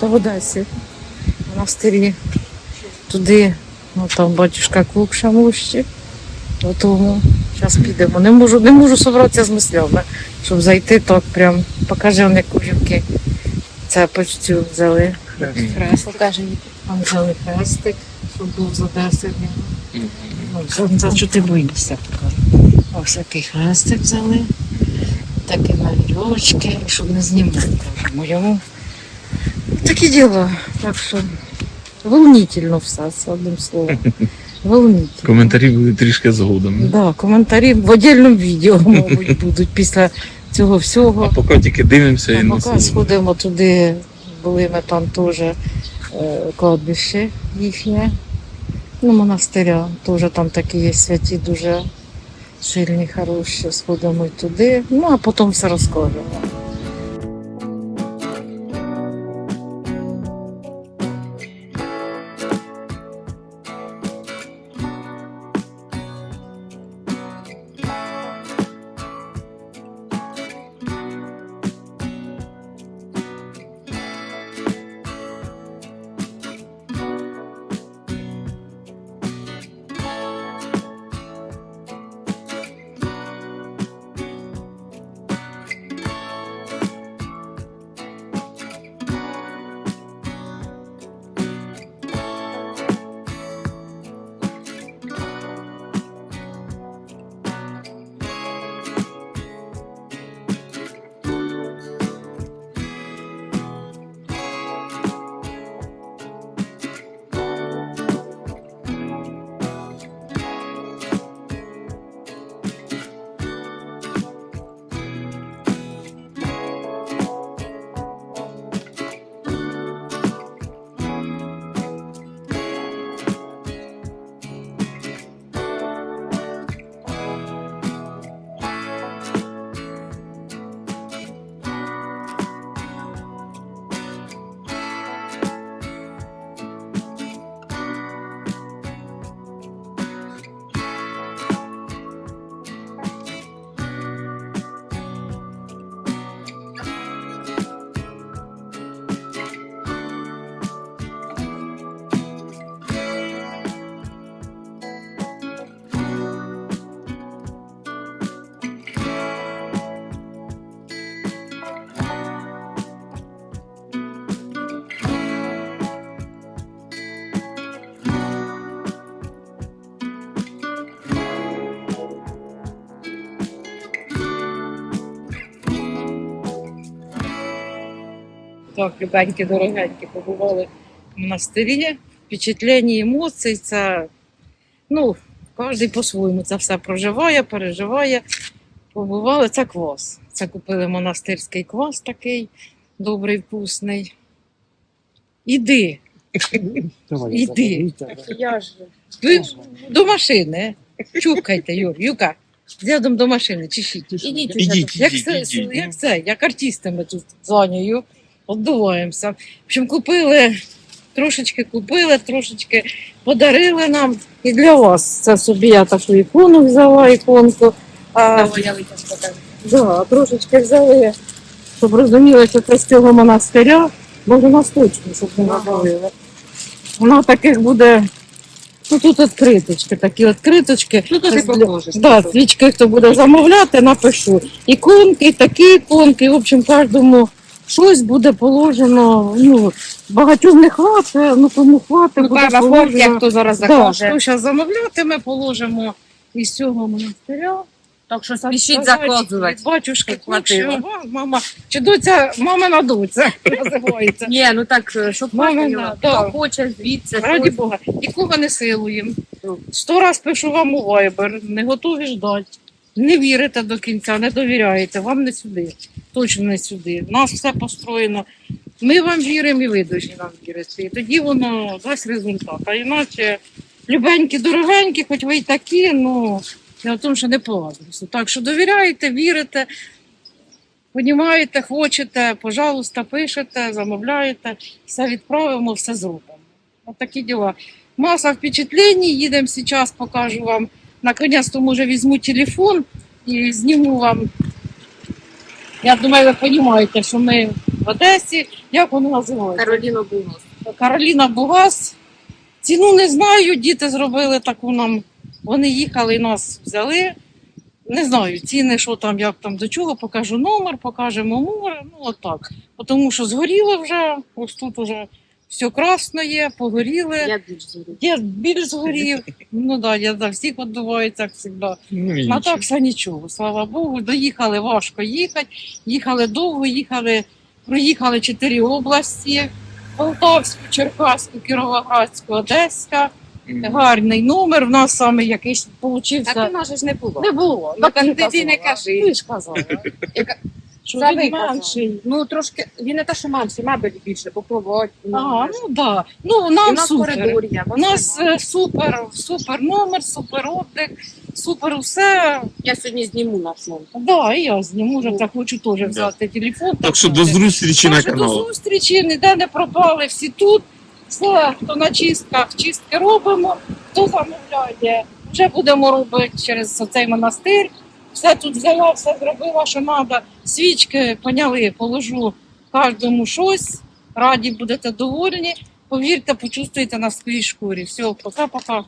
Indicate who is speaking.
Speaker 1: Та в Одесі, в монастирі. Туди, ну там батюшка клуб Шамущі. Тому зараз підемо. Не можу, не можу собратися з мислями, щоб зайти так прям. Покажи он, як кужівки. Це почтю взяли. Хрест. Покажи, там взяли хрестик, щоб був з Одеси. Ну, це, це що ти боїшся. Ось такий хрестик взяли. Такі на щоб не знімати моєму. Такі діла. Так що волнительно все, це одним словом. Волнительно.
Speaker 2: Коментарі були трішки згодом.
Speaker 1: Да, коментарі в отдельному відео, мабуть, будуть після цього
Speaker 2: А
Speaker 1: всього.
Speaker 2: поки тільки дивимося і
Speaker 1: А поки
Speaker 2: насолоджуємося.
Speaker 1: сходимо туди, були ми там теж е, кладбище їхнє. Ну, монастиря. Теж там такі є святі, дуже сильні, хороші. Сходимо і туди. Ну, а потім все розкажемо. Так, любенькі, дорогенькі, побували в монастирі. Впечатлення, емоції, це ну, кожен по-своєму це все проживає, переживає. Побували, це квас. Це купили монастирський квас такий добрий, вкусний. Іди, іди.
Speaker 3: Я ж
Speaker 1: Ви до машини. Чукайте, Юр, Юка. З до машини, чешіть.
Speaker 3: ідіть
Speaker 1: Як
Speaker 2: ідіть,
Speaker 1: це,
Speaker 2: ідіть.
Speaker 1: як це, як артистами тут з Анею. В общем, купили, трошечки купили, трошечки подарили нам. І для вас це собі я таку ікону взяла, іконку. А, да, трошечки взяли, щоб розуміли, що це з цього монастиря, у нас точно, щоб не набавили. Вона таких буде. Ну тут відкриточки, такі відкриточки.
Speaker 3: Ну, то ти покажеш.
Speaker 1: Да, свічки, хто буде замовляти, напишу. Іконки, такі іконки. В общем, кожному щось буде положено. Ну, багатьом не хватить, ну кому хватить,
Speaker 3: Ну,
Speaker 1: буде
Speaker 3: Карла
Speaker 1: положено.
Speaker 3: Як хто зараз
Speaker 1: Да,
Speaker 3: закаже.
Speaker 1: хто зараз замовлятиме, положимо із цього монастиря.
Speaker 3: Так що спішіть
Speaker 1: сказати,
Speaker 3: заказувати.
Speaker 1: Батюшки
Speaker 3: хватило.
Speaker 1: Мама, чи доця, мамина доця називається.
Speaker 3: Ні, ну так, щоб
Speaker 1: Мама,
Speaker 3: хватило.
Speaker 1: да.
Speaker 3: Хоче звідси.
Speaker 1: Раді. Бога, нікого не силуємо. Сто раз пишу вам у Viber, не готові ждати. Не вірите до кінця, не довіряєте, вам не сюди. Точно не сюди. У нас все построєно. Ми вам віримо і ви повинні нам вірити. І тоді воно дасть результат. А іначе любенькі, дорогенькі, хоч ви й такі, ну я в тому, що не по адресу. Так що довіряєте, вірите, понімаєте, хочете, пожалуйста, пишете, замовляєте, все відправимо, все зробимо. От такі діла. Маса впечатлень, їдемо зараз, покажу вам. Наконець-то, може, візьму телефон і зніму вам. Я думаю, ви розумієте, що ми в Одесі. Як воно називається?
Speaker 3: Кароліна Бугас.
Speaker 1: Кароліна Бугас. Ціну не знаю, діти зробили таку нам. Вони їхали нас взяли. Не знаю, ціни, що там, як там до чого, покажу номер, покажемо море. Ну, отак. Тому що згоріло вже, ось тут вже все красно є, погоріли.
Speaker 3: Я більш зорю.
Speaker 1: Я більш згорів. Ну да, я за всіх відбувається, як завжди.
Speaker 2: Ну,
Speaker 1: А
Speaker 2: нічого.
Speaker 1: так все нічого. Слава Богу. Доїхали важко їхати. Їхали довго, їхали, проїхали чотири області: Полтавську, Черкаську, Кіровоградську, Одеська. Гарний номер. В нас саме якийсь
Speaker 3: Так
Speaker 1: получився.
Speaker 3: у нас же ж не було.
Speaker 1: Не було.
Speaker 3: Ну, так ти не кажи.
Speaker 1: Ти ж казала.
Speaker 3: Це
Speaker 1: він менший.
Speaker 3: Ну трошки, він не те, що менший, мабуть більше, попробувати.
Speaker 1: Ага, ну да. Ну,
Speaker 3: у
Speaker 1: нам
Speaker 3: нас
Speaker 1: супер.
Speaker 3: коридор є.
Speaker 1: У нас е, супер, супер номер, супер отдих, супер усе.
Speaker 3: Я сьогодні зніму наш номер.
Speaker 1: Да, і я зніму вже
Speaker 3: Ну,
Speaker 1: так хочу теж взяти телефон.
Speaker 2: Так що до зустрічі на
Speaker 1: Так що До зустрічі, ніде не пропали, всі тут. Все, хто на чистках, чистки робимо, хто замовляє. Вже будемо робити через цей монастир. Все тут взяла, все зробила, що треба. Свічки поняли, положу кожному щось. Раді будете довольні. Повірте, почувствуйте на своїй шкурі. Все, пока-пока.